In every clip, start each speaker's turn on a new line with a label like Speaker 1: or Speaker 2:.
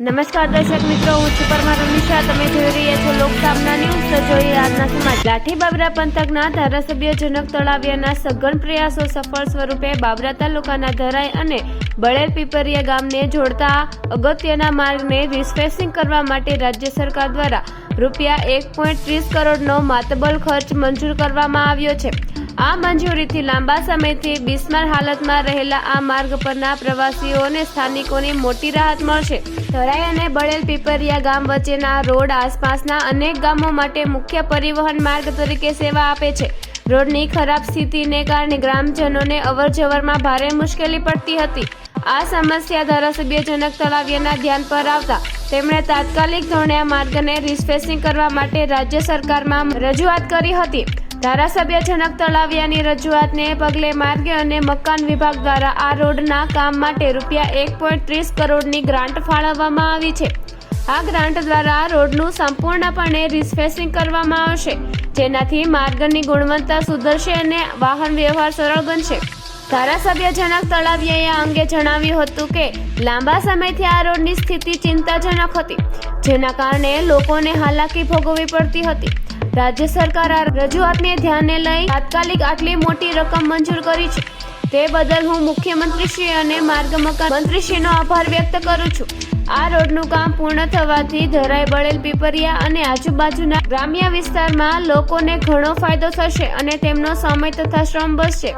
Speaker 1: નમસ્કાર દર્શક મિત્રો, હું છું પરમાર નિશા તમે જોઈ રહ્યા છો લોકસામના ન્યૂઝ. તો જોઈએ આજના સમાજ લાઠી બાબરા પંથકના ધારાસભ્ય જનક તળાવિયાના સઘન પ્રયાસો સફળ સ્વરૂપે બાબરા તાલુકાના ધરાઈ અને બળેલ પીપરિયા ગામને જોડતા અગત્યના માર્ગને રિસ્પેસિંગ કરવા માટે રાજ્ય સરકાર દ્વારા રૂપિયા એક પોઈન્ટ ત્રીસ કરોડનો માતબલ ખર્ચ મંજૂર કરવામાં આવ્યો છે. આ મંજૂરીથી લાંબા સમયથી બિસ્માર હાલતમાં રહેલા આ માર્ગ પરના પ્રવાસીઓ અને સ્થાનિકોને મોટી રાહત મળશે. ધરાઈ અને બળેલ પીપરિયા ગામ વચ્ચેના રોડ આસપાસના અનેક ગામો માટે મુખ્ય પરિવહન માર્ગ તરીકે સેવા આપે છે. રોડની ખરાબ સ્થિતિને કારણે ગ્રામજનોને અવરજવરમાં ભારે મુશ્કેલી પડતી હતી. આ સમસ્યા ધારાસભ્ય જનક ધ્યાન પર આવતા તેમણે તાત્કાલિક ધોરણે માર્ગને રિસ્પેસિંગ કરવા માટે રાજ્ય સરકારમાં રજૂઆત કરી હતી. ધારાસભ્ય જનક તળાવિયાની રજૂઆતને પગલે માર્ગ અને મકાન વિભાગ દ્વારા આ રોડના કામ માટે રૂપિયા એક પોઈન્ટ ત્રીસ કરોડની ગ્રાન્ટ ફાળવવામાં આવી છે. આ ગ્રાન્ટ દ્વારા રોડનું સંપૂર્ણપણે રિસ્પેસિંગ કરવામાં આવશે, જેનાથી માર્ગની ગુણવત્તા સુધરશે અને વાહન વ્યવહાર સરળ બનશે. ધારાસભ્ય જનક તળાવિયાએ આ અંગે જણાવ્યું હતું કે, લાંબા સમયથી આ રોડની સ્થિતિ ચિંતાજનક હતી, જેના કારણે લોકોને હાલાકી ભોગવવી પડતી હતી. રાજ્ય સરકાર આ રજૂઆતને ધ્યાને લઈ તાત્કાલિક આટલી મોટી રકમ મંજૂર કરી છે. તે બદલ હું મુખ્યમંત્રીશ્રી અને માર્ગ મકાન મંત્રીશ્રીનો આભાર વ્યક્ત કરું છું. આ રોડનું કામ પૂર્ણ થવાથી ધરાઈ બળેલ પીપરિયા અને આજુબાજુના ગ્રામ્ય વિસ્તારમાં લોકોને ઘણો ફાયદો થશે અને તેમનો સમય તથા શ્રમ બચશે.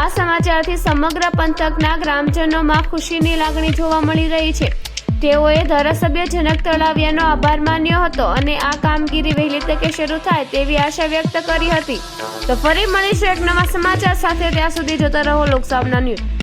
Speaker 1: આ સમાચારથી સમગ્ર પંથકના ગ્રામજનોમાં ખુશીની લાગણી જોવા મળી રહી છે. તેઓએ ધારાસભ્ય જનક તળાવિયાનો આભાર માન્યો હતો અને આ કામગીરી વહેલી તકે શરૂ થાય તેવી આશા વ્યક્ત કરી હતી. તો ફરી મળીશું એક નવા સમાચાર સાથે. ત્યાં સુધી જોતા રહો લોકસભાના ન્યૂઝ.